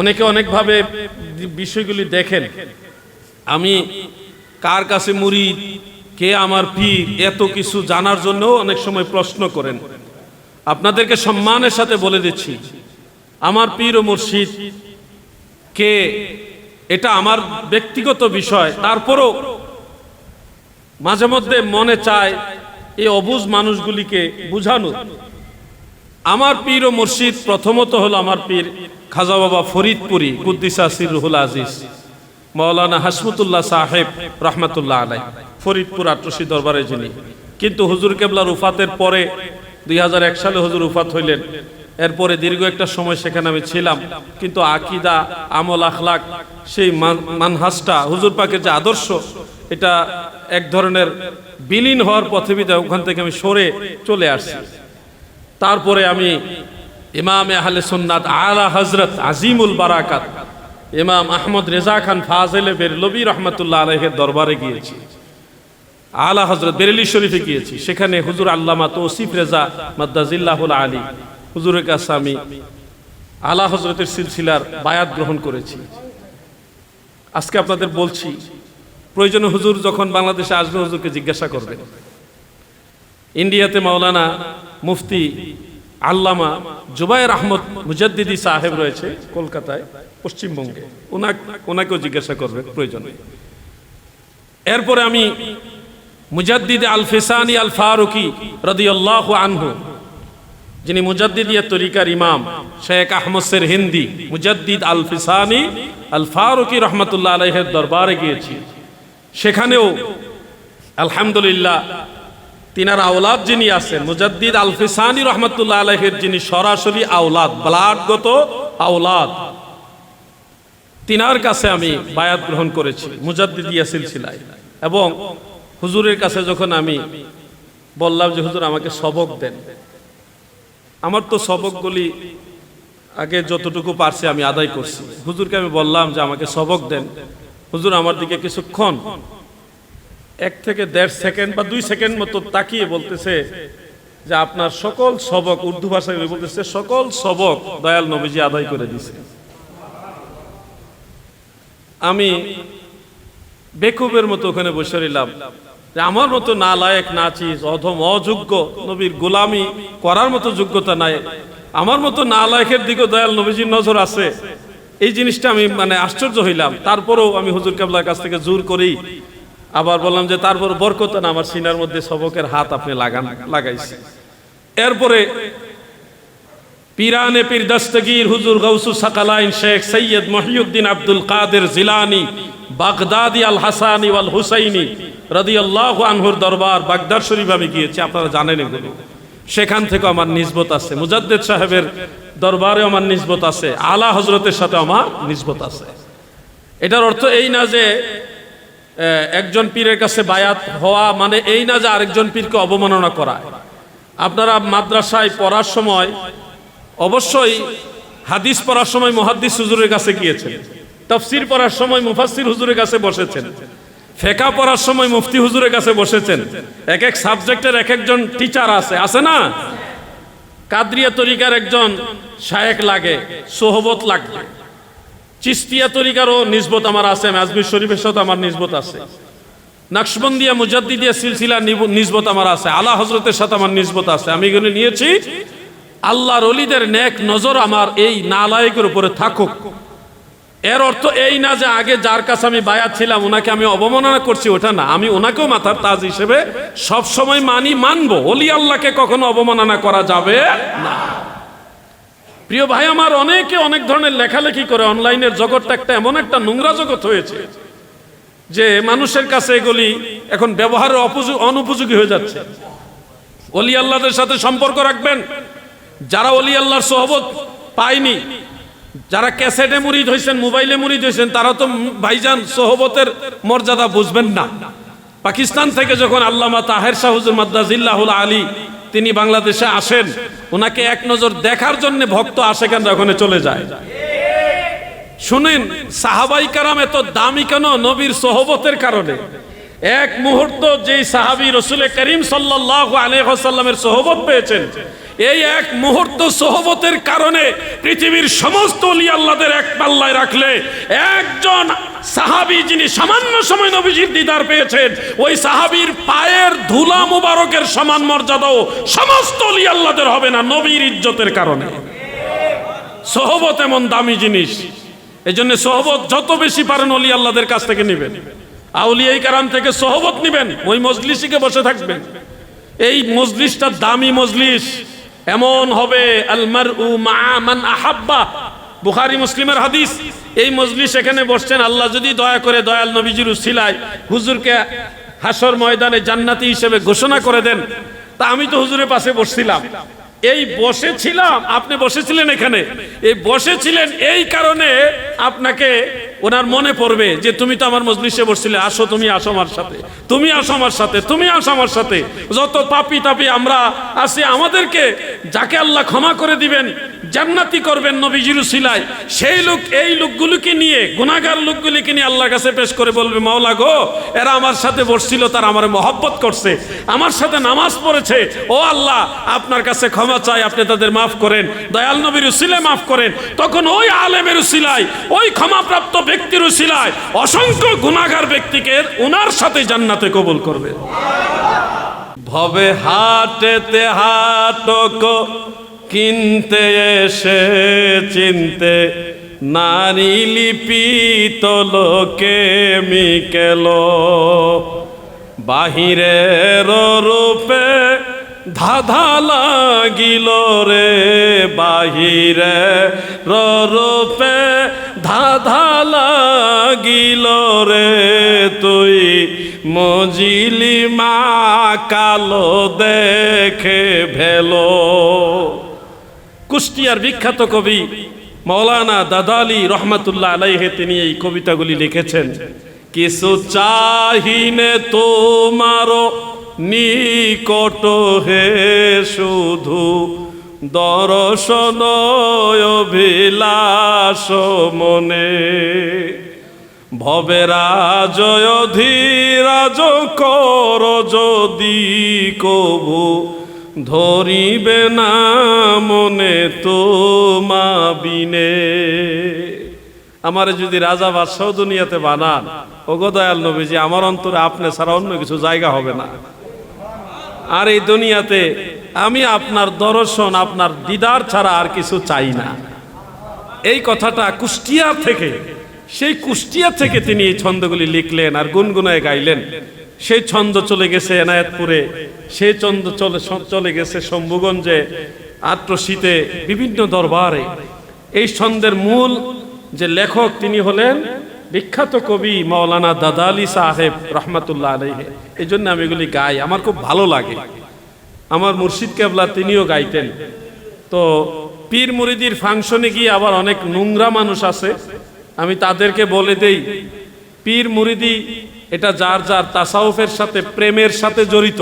অনেকে অনেকভাবে বিষয়গুলি দেখেন। আমি কার কাছে মুড়ি কে আমার পীর, এত কিছু জানার জন্য অনেক সময় প্রশ্ন করেন। আপনাদেরকে সম্মানের সাথে বলে দিচ্ছি, আমার পীর ও মুর্শিদ, কে এটা আমার ব্যক্তিগত বিষয়, তারপরও মাঝে মধ্যে মনে চায় এই অবুজ মানুষগুলিকে বুঝানো। আমার পীর ও মুর্শিদ প্রথমত হলো আমার পীর খাজা বাবা ফরিদপুরি কুদ্দিসা সিরুহুল আজিজ মৌলানা হাসমতুল্লাহ সাহেব রহমতুল্লাহ আলাই ফরিদপুর আটরশি দরবারে যিনি। কিন্তু হুজুর কেবলার উফাতের পরে দুই হাজার এক সালে হুজুর উফাত হইলেন। এরপরে দীর্ঘ একটা সময় সেখানে আমি ছিলাম। কিন্তু আকিদা, আমল আখলাক, সেই মানহাসটা হুজুর পাকের যে আদর্শ, এটা এক ধরনের বিলীন হওয়ার পথে বিদায় ওখান থেকে আমি সরে চলে আসছি। তারপরে আমি ইমাম আহলে সুন্নাত আলা হজরত আজিমুল বারাকাত, ইমাম আহমদ রেজা খান ফাজেলে বেরলবি রহমতুল্লাহ আলহের দরবারে গিয়েছি। আলা হজরত বেরেলি শরীফে গিয়েছি। সেখানে হুজুর আল্লামা তৌসিফ রেজা মাদ্দাজিল্লাহুল আলী হুজুরের কাছে আমি আলা হজরতের সিলসিলার বায়াত গ্রহণ করেছি। আজকে আপনাদের বলছি, প্রয়োজনে হুজুর যখন বাংলাদেশে আসবে, হুজুরকে জিজ্ঞাসা করবেন ইন্ডিয়াতে মাওলানা মুফতি আল্লামা জুবাইর আহমদ মুজাদ্দিদি সাহেব রয়েছে কলকাতায়, পশ্চিমবঙ্গে। ওনাকে ওনাকেও জিজ্ঞাসা করবে, প্রয়োজনে। এরপরে আমি মুজাদ্দিদ আল ফিসানি আল ফারুকি রদিয়াল্লাহু আনহু, যিনি মুজাদ্দিদিয়া তরিকার ইমাম, শেখ আহমদ সের হিন্দি, মুজাদ্দিদ আল ফিসানি আল ফারুকি রহমতুল্লাহ আলহের দরবারে গিয়েছি। সেখানেও আলহামদুলিল্লাহ তিনার আওলাদ যিনি আছেন, মুজাদ্দিদ আল ফিসানি রহমতুল্লাহ আলহের যিনি সরাসরি আওলাদ, ব্লাডগত আওলাদ, তিনার কাছে আমি বায়াত গ্রহণ করেছি মুজাদ্দিদিয়া সিলসিলায় এবং হুজুরের কাছে যখন আমি বললাম যে, হুজুর, আমাকে সবক দেন। আমার তো সবকগুলি আগে যতটুকু পারছি আমি আদায় করছি। হুজুরকে আমি বললাম যে, আমাকে সবক দেন। হুজুর আমার দিকে কিছুক্ষণ এক থেকে দেড় সেকেন্ড বা দুই সেকেন্ড মতো তাকিয়ে বলতেছে যে আপনার সকল সবক উর্দু ভাষায় বলতেছে, সকল সবক দয়াল নবীজি আদায় করে দিছে। আমি বেকুবের মতো ওখানে বসে রইলাম। যে আমার মতো না লায়ক না চিজ অধম, অযোগ্য নবীর গোলামি করার মতো যোগ্যতা নাই। আমার মতো না লায়কের দিকে দয়াল নবীজির নজর আছে। এই জিনিসটা আমি মানে আশ্চর্য হইলাম। তারপরেও আমি হুজুর কেবলার কাছ থেকে জোর করি আবার বললাম যে তারপর বরকত না, আমার সিনার মধ্যে সবকের হাত আপনি লাগান, লাগাইছে। এরপরে পিরানে পীর দস্তগীর হুজুর গৌসু সাকালাইন শেখ সৈয়দ মহিউদ্দিন আব্দুল কাদের জিলানি, বাগদাদি আল হাসানি ওয়াল হুসাইনি রাদিয়াল্লাহু আনহুর দরবার বাগদাদ শরীফ আমি গিয়েছি, আপনারা জানেন এগুলো। সেখান থেকে আমার নিজবত আছে। মুজাদ্দেদ সাহেবের দরবারে আমার নিজবত আছে। আলা হজরতের সাথে আমার নিজবত আছে। এটার অর্থ এই না যে একজন পীরের কাছে বায়াত হওয়া মানে এই না যে আরেকজন পীরকে অবমাননা করা। আপনারা মাদ্রাসায় পড়ার সময় অবশ্যই হাদিস পড়ার সময় মুহাদ্দিস হুজুরের কাছে গিয়েছেন। তফসির পড়ার সময় মুফাসসির হুজুরের কাছে বসেছেন। ফেকা পড়ার সময় মুফতি হুজুরের কাছে বসেছেন। এক এক সাবজেক্টের এক একজন টিচার আছে। আছে না? কাদরিয়া তরিকার একজন শায়েক লাগে, সোহবত লাগবে। চিস্তিয়া তরিকারও নিজবত আমার আছে আজমির শরীফের সাথে আমার নিজবত আছে। নকশবন্দিয়া, মুজাদ্দিদিয়া সিলসিলা নিজবত আমার আছে। আলা হজরতের সাথে আমার নিজবত আছে। আমি এগুলো নিয়েছি। আল্লাহর অলিদের নেক নজর আমার এই নালায়কের উপরে থাকুক। এর অর্থ এই না যে আগে যার কাছে আমি বায়াত ছিলাম, ওনাকে আমি অবমাননা করছি, ওটা না। আমি ওনাকেও মাথার তাজ হিসেবে সবসময় মানি, মানবো। অলি আল্লাহকে কখনো অবমাননা করা যাবে না। প্রিয় ভাই, আমার অনেকে অনেক ধরনের লেখালেখি করে অনলাইনের জগৎটা একটা এমন একটা নোংরা জগৎ হয়েছে যে মানুষের কাছে এগুলি এখন ব্যবহারের অনুপযোগী হয়ে যাচ্ছে। অলি আল্লাহদের সাথে সম্পর্ক রাখবেন। যারা অলি আল্লাহর সোহবত পায়নি, যারা ক্যাসেটে মুড়িদ হয়েছেন, মোবাইলে মুরিদ হয়েছেন, তারা তো ভাইজান সোহবতের মর্যাদা বুঝবেন না। পাকিস্তান থেকে যখন আল্লামা তাহের শাহ হুজুর মাদ্দাজিল্লাহুল আলী তিনি বাংলাদেশে আসেন, ওনাকে এক নজর দেখার জন্য ভক্ত আসে কেন ওখানে চলে যায়। শুনেন, সাহাবাই কারাম এত দামি কেন নবীর সহবতের কারণে? এক মুহূর্ত যেই সাহাবি রসুল করিম সাল্লাহ সাল্লামের সহবত পেয়েছেন এই এক মুহূর্ত সোহবতের কারণে পৃথিবীর সমস্ত অলি এক পাল্লায় রাখলে একজন সাহাবি যিনি সামান্য সময় নবীজির দিদার পেয়েছেন, ওই সাহাবীর পায়ের ধুলা মুবারকের সমান মর্যাদাও সমস্ত অলি হবে না নবীর ইজ্জতের কারণে। সোহবত এমন দামি জিনিস এই জন্য সোহবত যত বেশি পারেন অলি আল্লাহদের কাছ থেকে নেবেন। আউলিয়াই কারাম থেকে সোহবত নেবেন, ওই মজলিসিকে বসে থাকবেন। এই মজলিসটা দামি মজলিস এমন হবে আলমার উ মান আহাব্বা। বুখারি, মুসলিমের হাদিস। এই মজলিস এখানে বসছেন, আল্লাহ যদি দয়া করে দয়াল নবীজির উসিলায় হুজুরকে হাসর ময়দানে জান্নাতি হিসেবে ঘোষণা করে দেন, তা আমি তো হুজুরের পাশে বসছিলাম। এই বসেছিলাম, আপনি বসেছিলেন এখানে। এই বসেছিলেন এই কারণে আপনাকে ওনার মনে পড়বে যে তুমি তো আমার মজলিসে বসছিলে, আসো তুমি আসো আমার সাথে। তুমি আসো আমার সাথে, তুমি আসো আমার সাথে। যত পাপি তাপি আমরা আসি আমাদেরকে যাকে আল্লাহ ক্ষমা করে দিবেন জান্নাতি করবেন নবীজির সিলাই সেই লোক, এই লোকগুলোকে নিয়ে গুনাগার লোকগুলিকে নিয়ে আল্লাহর কাছে পেশ করে বলবে, মাওলা গো, এরা আমার সাথে বসছিল, তারা আমার মহব্বত করছে, আমার সাথে নামাজ পড়েছে। ও আল্লাহ, আপনার কাছে ক্ষমা চাই, আপনি তাদের মাফ করেন, দয়াল নবীর উসিলে মাফ করেন। তখন ওই আলেমের উসিলায়, ওই ক্ষমাপ্রাপ্ত ব্যক্তির উসিলায়, অসংখ্য গুনাগার ব্যক্তিকে ওনার সাথে জান্নাতে কবুল করবে। ভবে হাটেতে হাটক কিনতে এসে চিনতে নারী লিপিত লোকে মিকেল। বাহিরের রূপে ধাঁধা লাগিল রে বাহিরে রূপে ধাঁধা লাগিল রে। তুই মজিলি মা কালো দেখে ভেলো। কুষ্টিয়ার বিখ্যাত কবি মৌলানা দাদালি রহমতুল্লাহ আলাইহে তিনি এই কবিতাগুলি লিখেছেন। কিছু চাহিনে তোমার নিকট হে শুধু দর্শন অভিলাষ মনে। ভবেরাজয় ধীরাজ কর যদি কবু ধরিবে না মনে তোমা বিনে। আমার যদি রাজা বাদশাহ দুনিয়াতে বানান ও দয়াল নবীজি, আমার অন্তরে আপনি ছাড়া অন্য কিছু জায়গা হবে না। আর এই দুনিয়াতে আমি আপনার দর্শন, আপনার দিদার ছাড়া আর কিছু চাই না। এই কথাটা কুষ্টিয়া থেকে, সেই কুষ্টিয়া থেকে তিনি এই ছন্দগুলি লিখলেন আর গুনগুনায় গাইলেন। সেই ছন্দ চলে গেছে এনায়েতপুরে সেই ছন্দ চলে চলে গেছে শম্ভুগঞ্জে আত্মশীতে বিভিন্ন দরবারে। এই ছন্দের মূল যে লেখক তিনি হলেন বিখ্যাত কবি মৌলানা দাদালি সাহেব রহমাতুল্লাহ আলহে এই জন্য আমি এগুলি গাই, আমার খুব ভালো লাগে। আমার মুর্শিদ কেবলা তিনিও গাইতেন। তো পীর মুরিদির ফাংশনে গিয়ে আবার অনেক নোংরা মানুষ আছে। আমি তাদেরকে বলে দেই, পীর মুরিদি এটা যার যার তাসাউফের সাথে প্রেমের সাথে জড়িত।